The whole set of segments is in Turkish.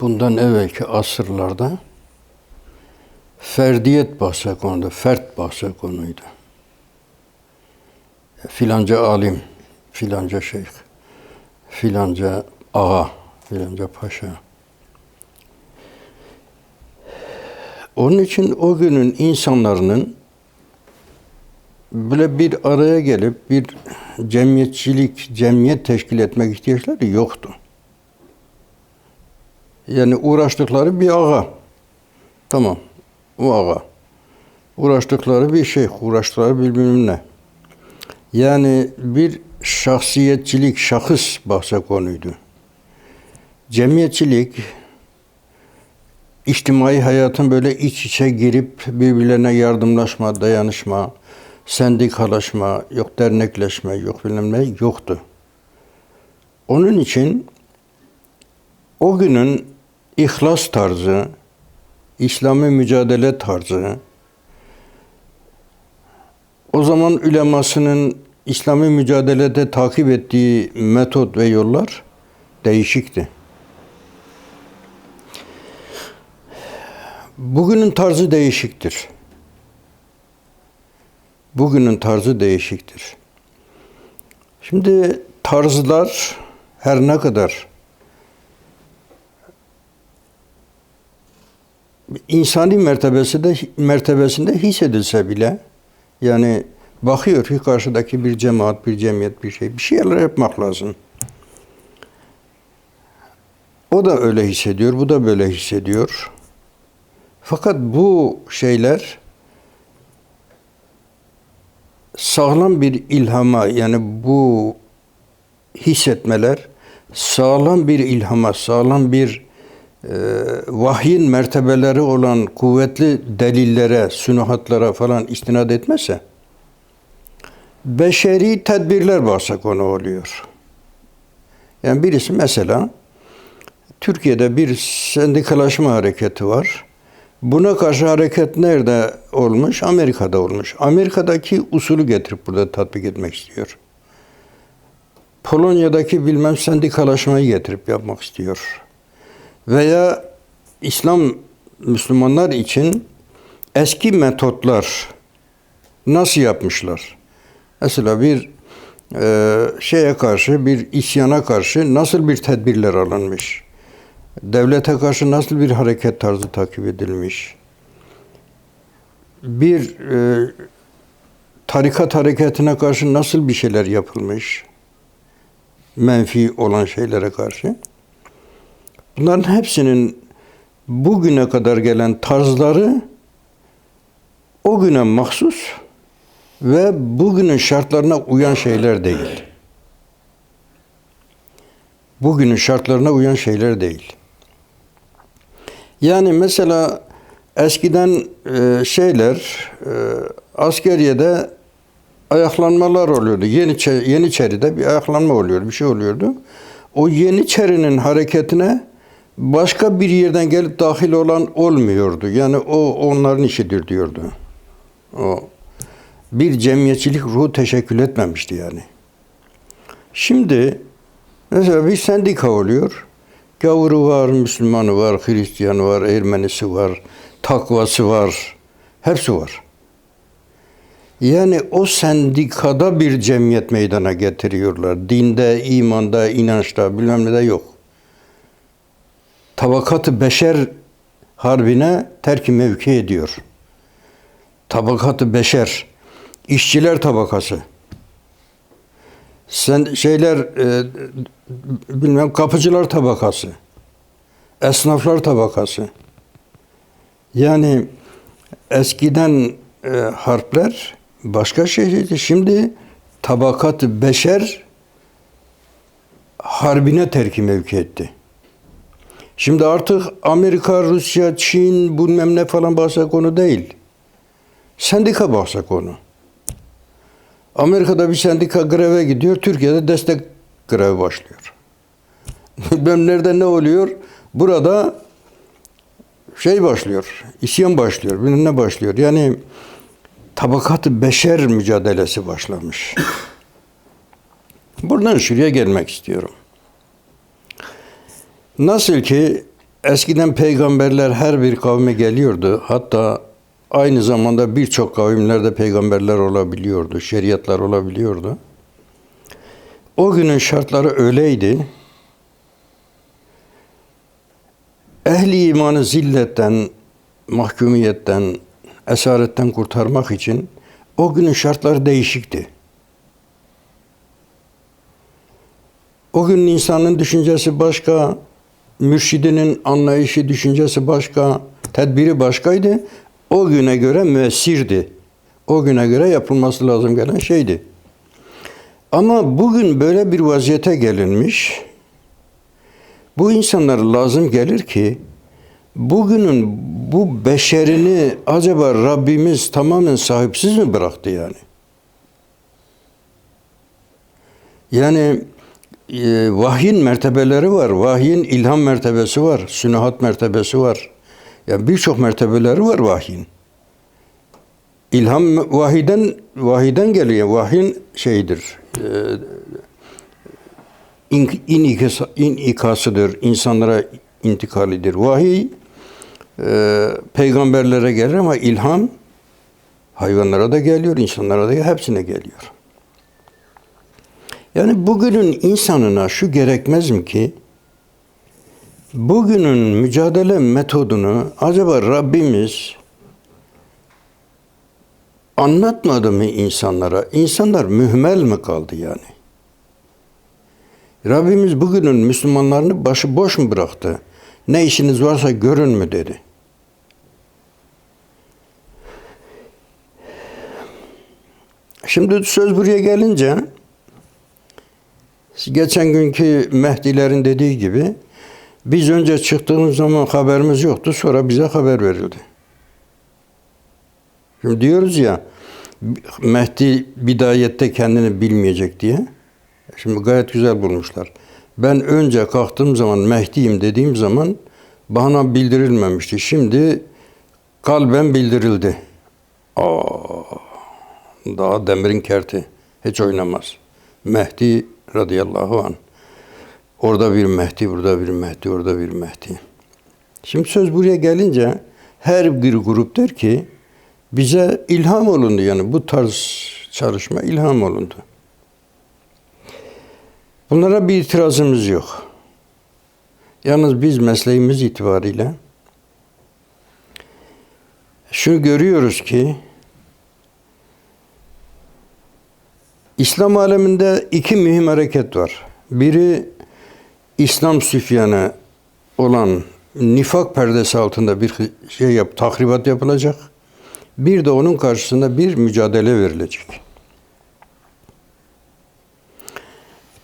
bundan evvelki asırlarda ferdiyet bahse konuda, fert bahse konuydu. Filanca alim, filanca şeyh, filanca ağa, filanca paşa. Onun için o günün insanların böyle bir araya gelip bir cemiyetçilik, cemiyet teşkil etmek ihtiyaçları yoktu. Yani uğraştıkları bir ağa. Tamam. O ağa. Uğraştıkları bir şey, uğraştıkları bilmem ne. Yani bir şahsiyetçilik, şahıs bahse konuydu. Cemiyetçilik, içtimai hayatın böyle iç içe girip birbirlerine yardımlaşma, dayanışma, sendikalaşma, yok dernekleşme, yok bilmem ne yoktu. Onun için o günün ihlas tarzı, İslami mücadele tarzı, o zaman ülemasının İslami mücadelede takip ettiği metot ve yollar değişikti. Bugünün tarzı değişiktir. Bugünün tarzı değişiktir. Şimdi tarzlar her ne kadar insani mertebesi de mertebesinde hissedilse bile yani bakıyor ki karşıdaki bir cemaat, bir cemiyet, bir şey, bir şeyler yapmak lazım. O da öyle hissediyor, bu da böyle hissediyor. Fakat bu şeyler sağlam bir ilhama yani bu hissetmeler sağlam bir ilhama, sağlam bir vahyin mertebeleri olan kuvvetli delillere, sünuhatlara falan istinad etmezse beşeri tedbirler bahse konu oluyor. Yani birisi mesela Türkiye'de bir sendikalaşma hareketi var. Buna karşı hareket nerede olmuş? Amerika'da olmuş. Amerika'daki usulü getirip burada tatbik etmek istiyor. Polonya'daki bilmem sendikalaşmayı getirip yapmak istiyor. Veya İslam Müslümanlar için eski metotlar nasıl yapmışlar? Mesela bir e, şeye karşı, bir isyana karşı nasıl bir tedbirler alınmış? Devlete karşı nasıl bir hareket tarzı takip edilmiş? Bir e, tarikat hareketine karşı nasıl bir şeyler yapılmış? Menfi olan şeylere karşı. Bunların hepsinin bugüne kadar gelen tarzları o güne mahsus ve bugünün şartlarına uyan şeyler değil. Bugünün şartlarına uyan şeyler değil. Yani mesela eskiden e, şeyler e, askeriyede ayaklanmalar oluyordu. Yeni Yeniçeri'de bir ayaklanma oluyordu, bir şey oluyordu. O Yeniçeri'nin hareketine başka bir yerden gelip dahil olan olmuyordu. Yani o onların işidir diyordu. O bir cemiyetçilik ruhu teşekkül etmemişti yani. Şimdi mesela bir sendika oluyor. Gavuru var, Müslümanı var, Hristiyanı var, Ermenisi var, takvası var. Hepsi var. Yani o sendikada bir cemiyet meydana getiriyorlar. Dinde, imanda, inançta bilmem ne de yok. Tabakatı beşer harbine terk mevki ediyor. Tabakatı beşer, işçiler tabakası. Sen şeyler e, bilmem kapıcılar tabakası. Esnaflar tabakası. Yani eskiden e, harpler başka şeydi. Şimdi tabakat beşer harbine terki mevki etti. Şimdi artık Amerika, Rusya, Çin, bilmem ne falan bahse konu değil. Sendika bahse konu. Amerika'da bir sendika greve gidiyor, Türkiye'de destek grevi başlıyor. Ben nerede ne oluyor? Burada şey başlıyor, isyan başlıyor, bilmem ne başlıyor. Yani tabakat beşer mücadelesi başlamış. Buradan şuraya gelmek istiyorum. Nasıl ki eskiden peygamberler her bir kavme geliyordu. Hatta aynı zamanda birçok kavimlerde peygamberler olabiliyordu, şeriatlar olabiliyordu. O günün şartları öyleydi. Ehli imanı zilletten, mahkumiyetten, esaretten kurtarmak için o günün şartları değişikti. O günün insanın düşüncesi başka, mürşidinin anlayışı, düşüncesi başka, tedbiri başkaydı. O güne göre müessirdi. O güne göre yapılması lazım gelen şeydi. Ama bugün böyle bir vaziyete gelinmiş. Bu insanlara lazım gelir ki bugünün bu beşerini acaba Rabbimiz tamamen sahipsiz mi bıraktı yani? Yani e, vahyin mertebeleri var. Vahyin ilham mertebesi var. Sünuhat mertebesi var. Yani birçok mertebeleri var vahyin. İlham vahiden vahiden geliyor. Vahyin şeydir. E, in, inikası, inikasıdır. insanlara intikalidir. Vahiy e, peygamberlere gelir ama ilham hayvanlara da geliyor, insanlara da geliyor, hepsine geliyor. Yani bugünün insanına şu gerekmez mi ki bugünün mücadele metodunu acaba Rabbimiz anlatmadı mı insanlara? İnsanlar mühmel mi kaldı yani? Rabbimiz bugünün Müslümanlarını başı boş mu bıraktı? Ne işiniz varsa görün mü dedi. Şimdi söz buraya gelince geçen günkü Mehdilerin dediği gibi biz önce çıktığımız zaman haberimiz yoktu. Sonra bize haber verildi. Şimdi diyoruz ya Mehdi bidayette kendini bilmeyecek diye. Şimdi gayet güzel bulmuşlar. Ben önce kalktığım zaman Mehdi'yim dediğim zaman bana bildirilmemişti. Şimdi kalben bildirildi. Aa, daha demirin kerti. Hiç oynamaz. Mehdi radıyallahu an. Orada bir Mehdi, burada bir Mehdi, orada bir Mehdi. Şimdi söz buraya gelince her bir grup der ki bize ilham olundu yani bu tarz çalışma ilham olundu. Bunlara bir itirazımız yok. Yalnız biz mesleğimiz itibariyle şunu görüyoruz ki İslam aleminde iki mühim hareket var. Biri İslam süfyanı olan nifak perdesi altında bir şey yap, tahribat yapılacak. Bir de onun karşısında bir mücadele verilecek.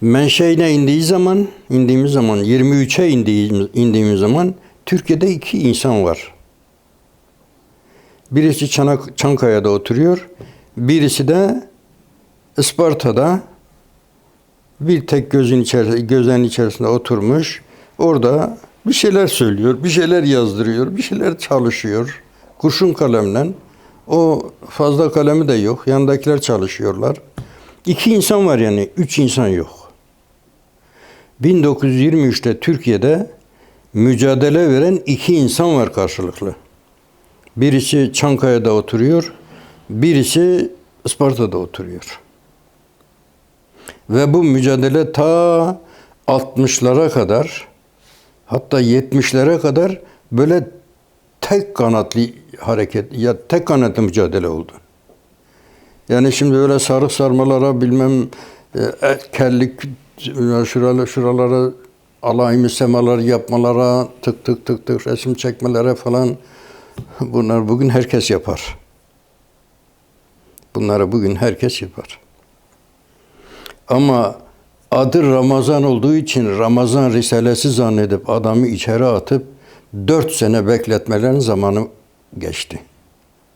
Menşeine indiği zaman, indiğimiz zaman, 23'e indiğimiz, indiğimiz zaman Türkiye'de iki insan var. Birisi Çanak, Çankaya'da oturuyor, birisi de Isparta'da bir tek gözün içerisinde, gözlerin içerisinde oturmuş. Orada bir şeyler söylüyor, bir şeyler yazdırıyor, bir şeyler çalışıyor. Kurşun kalemle. O fazla kalemi de yok. Yandakiler çalışıyorlar. İki insan var yani, üç insan yok. 1923'te Türkiye'de mücadele veren iki insan var karşılıklı. Birisi Çankaya'da oturuyor, birisi Isparta'da oturuyor. Ve bu mücadele ta 60'lara kadar hatta 70'lere kadar böyle tek kanatlı hareket ya tek kanatlı mücadele oldu. Yani şimdi öyle sarık sarmalara bilmem e, kellik şuralara, şuralara alayımı semalar yapmalara tık tık tık tık resim çekmelere falan bunlar bugün herkes yapar. Bunları bugün herkes yapar. Ama adı Ramazan olduğu için Ramazan Risalesi zannedip adamı içeri atıp dört sene bekletmelerin zamanı geçti.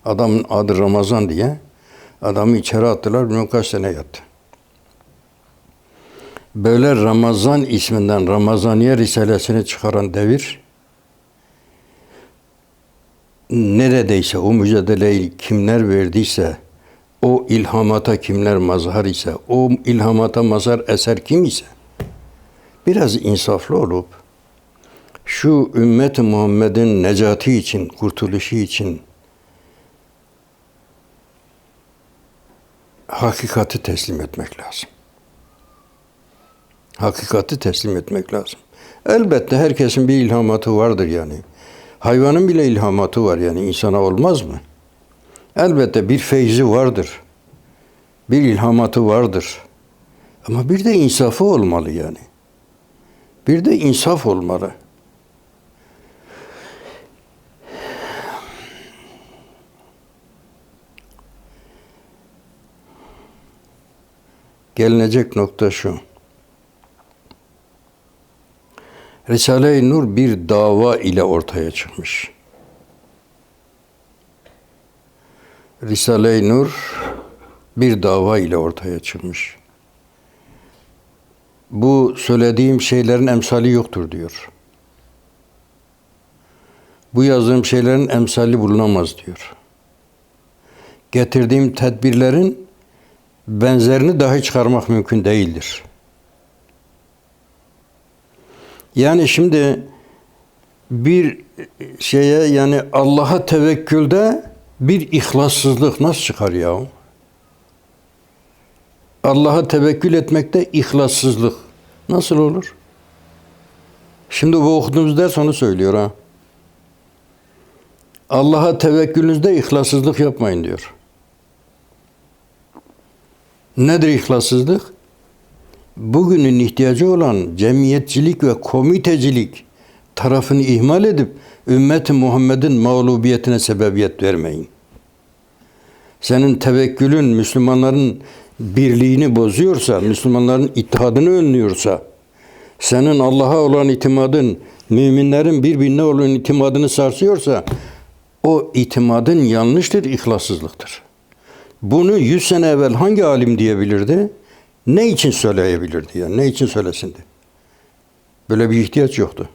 Adamın adı Ramazan diye adamı içeri attılar bilmem kaç sene yattı. Böyle Ramazan isminden Ramazaniye Risalesini çıkaran devir neredeyse o mücadeleyi kimler verdiyse o ilhamata kimler mazhar ise, o ilhamata mazhar eser kim ise biraz insaflı olup şu ümmet Muhammed'in necati için, kurtuluşu için hakikati teslim etmek lazım. Hakikati teslim etmek lazım. Elbette herkesin bir ilhamatı vardır yani. Hayvanın bile ilhamatı var yani insana olmaz mı? Elbette bir feyzi vardır. Bir ilhamatı vardır. Ama bir de insafı olmalı yani. Bir de insaf olmalı. Gelinecek nokta şu. Risale-i Nur bir dava ile ortaya çıkmış. Risale-i Nur bir dava ile ortaya çıkmış. Bu söylediğim şeylerin emsali yoktur diyor. Bu yazdığım şeylerin emsali bulunamaz diyor. Getirdiğim tedbirlerin benzerini dahi çıkarmak mümkün değildir. Yani şimdi bir şeye yani Allah'a tevekkülde bir ihlassızlık nasıl çıkar ya? Allah'a tevekkül etmekte ihlassızlık nasıl olur? Şimdi bu okuduğumuz ders onu söylüyor ha. Allah'a tevekkülünüzde ihlassızlık yapmayın diyor. Nedir ihlassızlık? Bugünün ihtiyacı olan cemiyetçilik ve komitecilik tarafını ihmal edip ümmeti Muhammed'in mağlubiyetine sebebiyet vermeyin. Senin tevekkülün Müslümanların birliğini bozuyorsa, Müslümanların ittihadını önlüyorsa, senin Allah'a olan itimadın, müminlerin birbirine olan itimadını sarsıyorsa, o itimadın yanlıştır, ihlassızlıktır. Bunu yüz sene evvel hangi alim diyebilirdi? Ne için söyleyebilirdi yani? Ne için söylesindi? Böyle bir ihtiyaç yoktu.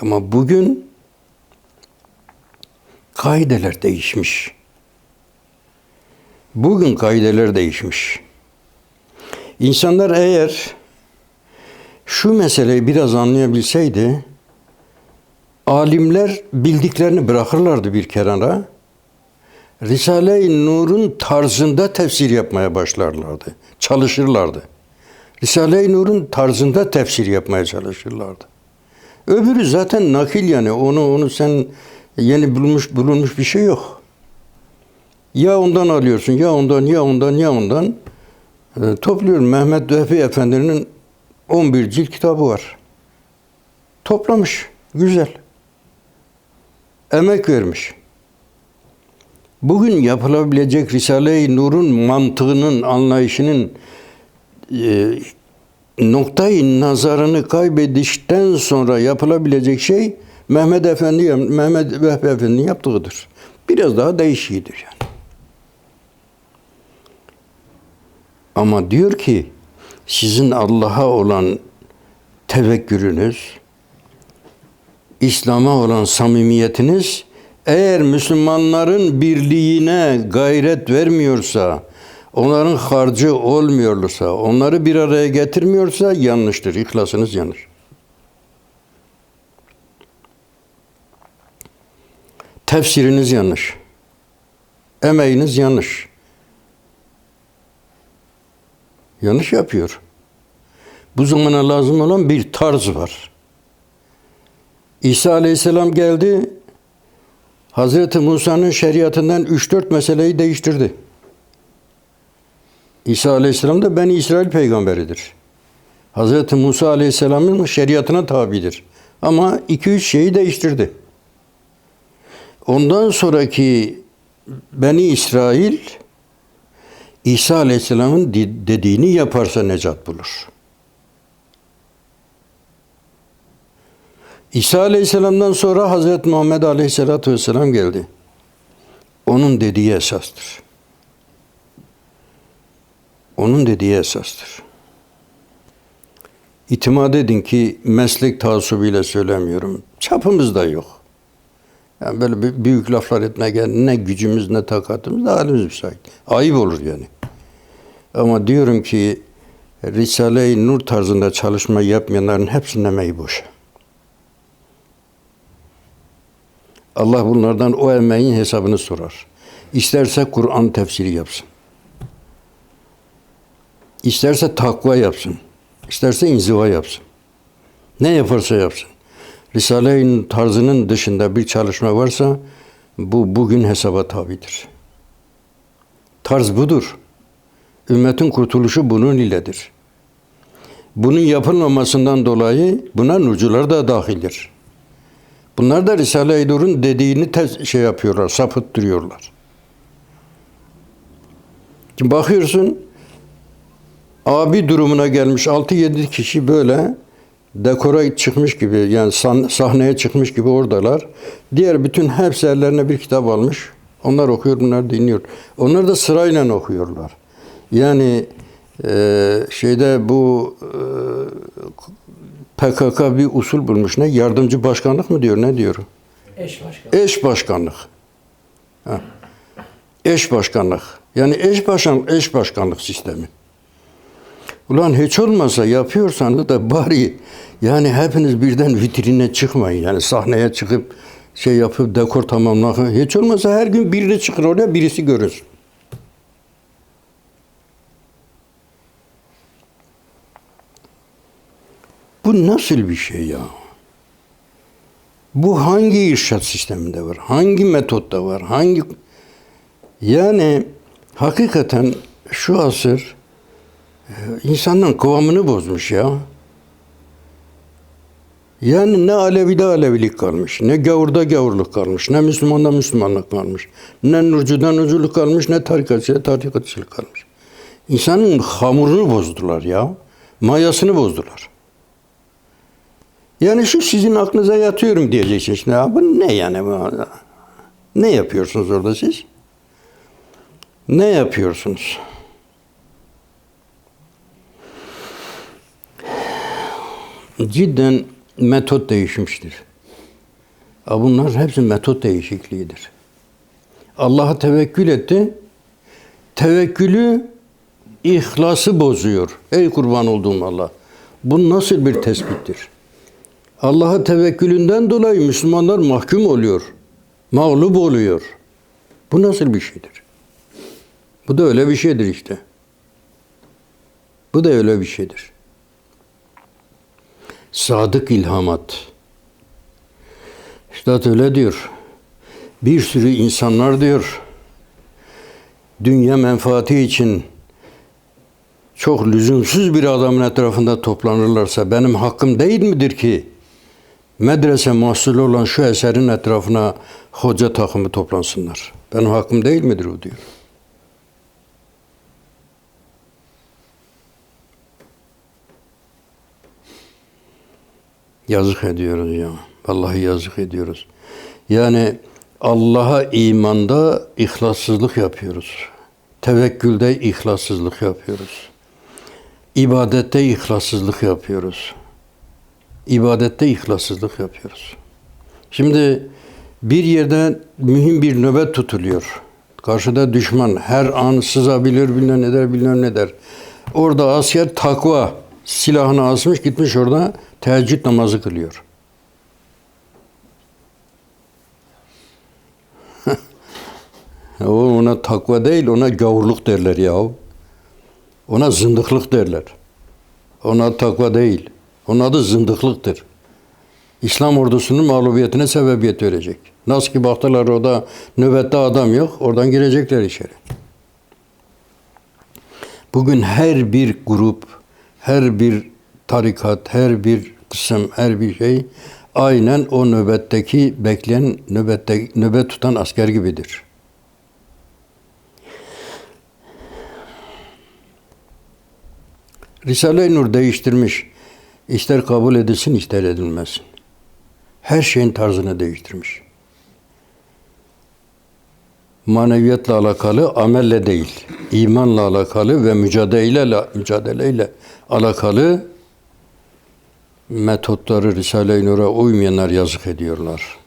Ama bugün kaideler değişmiş. Bugün kaideler değişmiş. İnsanlar eğer şu meseleyi biraz anlayabilseydi, alimler bildiklerini bırakırlardı bir kenara. Risale-i Nur'un tarzında tefsir yapmaya başlarlardı. Çalışırlardı. Risale-i Nur'un tarzında tefsir yapmaya çalışırlardı. Öbürü zaten nakil yani. Onu onu sen yeni bulmuş bulunmuş bir şey yok. Ya ondan alıyorsun, ya ondan, ya ondan, ya ondan. E, topluyorum. Mehmet Vehbi Efendi'nin 11 cilt kitabı var. Toplamış. Güzel. Emek vermiş. Bugün yapılabilecek Risale-i Nur'un mantığının, anlayışının e, noktayı nazarını kaybedişten sonra yapılabilecek şey Mehmet Efendi, Mehmet Vehbi Efendi'nin yaptığıdır. Biraz daha değişiğidir yani. Ama diyor ki sizin Allah'a olan tevekkülünüz, İslam'a olan samimiyetiniz eğer Müslümanların birliğine gayret vermiyorsa, onların harcı olmuyorsa, onları bir araya getirmiyorsa yanlıştır. İhlasınız yanlış. Tefsiriniz yanlış. Emeğiniz yanlış. Yanlış yapıyor. Bu zamana lazım olan bir tarz var. İsa Aleyhisselam geldi, Hazreti Musa'nın şeriatından 3-4 meseleyi değiştirdi. İsa Aleyhisselam da ben İsrail peygamberidir. Hazreti Musa Aleyhisselam'ın şeriatına tabidir. Ama 2-3 şeyi değiştirdi. Ondan sonraki Beni İsrail İsa Aleyhisselam'ın dediğini yaparsa necat bulur. İsa Aleyhisselam'dan sonra Hazreti Muhammed Aleyhisselatü Vesselam geldi. Onun dediği esastır. Onun dediği esastır. İtimat edin ki meslek taasubuyla söylemiyorum. Çapımız da yok. Yani böyle büyük laflar etmeye ne gücümüz ne takatımız ne halimiz müsait. Ayıp olur yani. Ama diyorum ki Risale-i Nur tarzında çalışma yapmayanların hepsinin emeği boş. Allah bunlardan o emeğin hesabını sorar. İsterse Kur'an tefsiri yapsın. İsterse takva yapsın. İsterse inziva yapsın. Ne yaparsa yapsın. Risale-i tarzının dışında bir çalışma varsa bu bugün hesaba tabidir. Tarz budur. Ümmetin kurtuluşu bunun iledir. Bunun yapılmamasından dolayı buna nurcular da dahildir. Bunlar da Risale-i Nur'un dediğini tez, şey yapıyorlar, sapıttırıyorlar. Şimdi bakıyorsun abi durumuna gelmiş 6-7 kişi böyle dekora çıkmış gibi yani sahneye çıkmış gibi oradalar. Diğer bütün hepsi ellerine bir kitap almış. Onlar okuyor, bunlar dinliyor. Onlar da sırayla okuyorlar. Yani e, şeyde bu e, PKK bir usul bulmuş. Ne? Yardımcı başkanlık mı diyor? Ne diyor? Eş başkan. Eş başkanlık. Ha. Eş başkanlık. Yani eş başkan eş başkanlık sistemi. Ulan hiç olmazsa yapıyorsanız da bari yani hepiniz birden vitrine çıkmayın. Yani sahneye çıkıp şey yapıp dekor tamamlamak. Hiç olmazsa her gün biri çıkır oraya birisi görürsün. Bu nasıl bir şey ya? Bu hangi irşat sisteminde var? Hangi metotta var? Hangi yani hakikaten şu asır e, insanların kıvamını bozmuş ya. Yani ne Alevi'de Alevilik kalmış, ne gavurda gavurluk kalmış, ne Müslümanda Müslümanlık kalmış, ne nurcuda nurculuk kalmış, ne tarikatçıda tarikatçılık kalmış. İnsanın hamurunu bozdular ya, mayasını bozdular. Yani şu sizin aklınıza yatıyorum diyeceksin şimdi. Ya bu ne yani? bu? Ne yapıyorsunuz orada siz? Ne yapıyorsunuz? Cidden metot değişmiştir. Bunlar hepsi metot değişikliğidir. Allah'a tevekkül etti. Tevekkülü ihlası bozuyor. Ey kurban olduğum Allah. Bu nasıl bir tespittir? Allah'a tevekkülünden dolayı Müslümanlar mahkum oluyor. Mağlup oluyor. Bu nasıl bir şeydir? Bu da öyle bir şeydir işte. Bu da öyle bir şeydir. Sadık ilhamat. Üstad öyle diyor. Bir sürü insanlar diyor. Dünya menfaati için çok lüzumsuz bir adamın etrafında toplanırlarsa benim hakkım değil midir ki medrese mahsulü olan şu eserin etrafına hoca takımı toplansınlar. Benim hakkım değil midir o diyor. Yazık ediyoruz ya. Vallahi yazık ediyoruz. Yani Allah'a imanda ihlassızlık yapıyoruz. Tevekkülde ihlassızlık yapıyoruz. İbadette ihlassızlık yapıyoruz. İbadette ihlassızlık yapıyoruz. Şimdi bir yerde mühim bir nöbet tutuluyor. Karşıda düşman her an sızabilir, bilmem ne der, bilmem ne der. Orada asker takva silahını asmış gitmiş orada teheccüd namazı kılıyor. o ona takva değil, ona gavurluk derler ya. Ona zındıklık derler. Ona takva değil. Onun adı zındıklıktır. İslam ordusunun mağlubiyetine sebebiyet verecek. Nasıl ki baktılar orada nöbette adam yok, oradan girecekler içeri. Bugün her bir grup, her bir tarikat, her bir kısım, her bir şey aynen o nöbetteki bekleyen, nöbette, nöbet tutan asker gibidir. Risale-i Nur değiştirmiş. İster kabul edilsin, ister edilmesin. Her şeyin tarzını değiştirmiş. Maneviyatla alakalı, amelle değil. imanla alakalı ve mücadeleyle, mücadeleyle alakalı metotları Risale-i Nur'a uymayanlar yazık ediyorlar.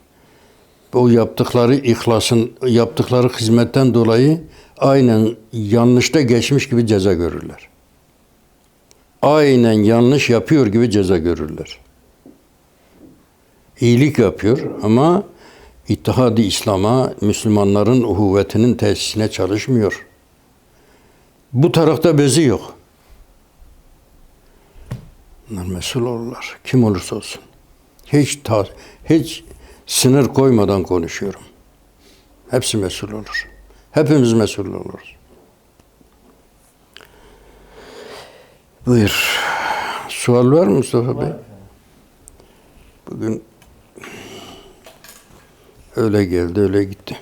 O yaptıkları ihlasın, yaptıkları hizmetten dolayı aynen yanlışta geçmiş gibi ceza görürler. Aynen yanlış yapıyor gibi ceza görürler. İyilik yapıyor ama İttihad-ı İslam'a, Müslümanların uhuvvetinin tesisine çalışmıyor. Bu tarafta bezi yok. Bunlar mesul olurlar. Kim olursa olsun. Hiç ta, hiç sınır koymadan konuşuyorum. Hepsi mesul olur. Hepimiz mesul oluruz. Buyur. Sual var mı Mustafa Bey? Bugün öyle geldi, öyle gitti.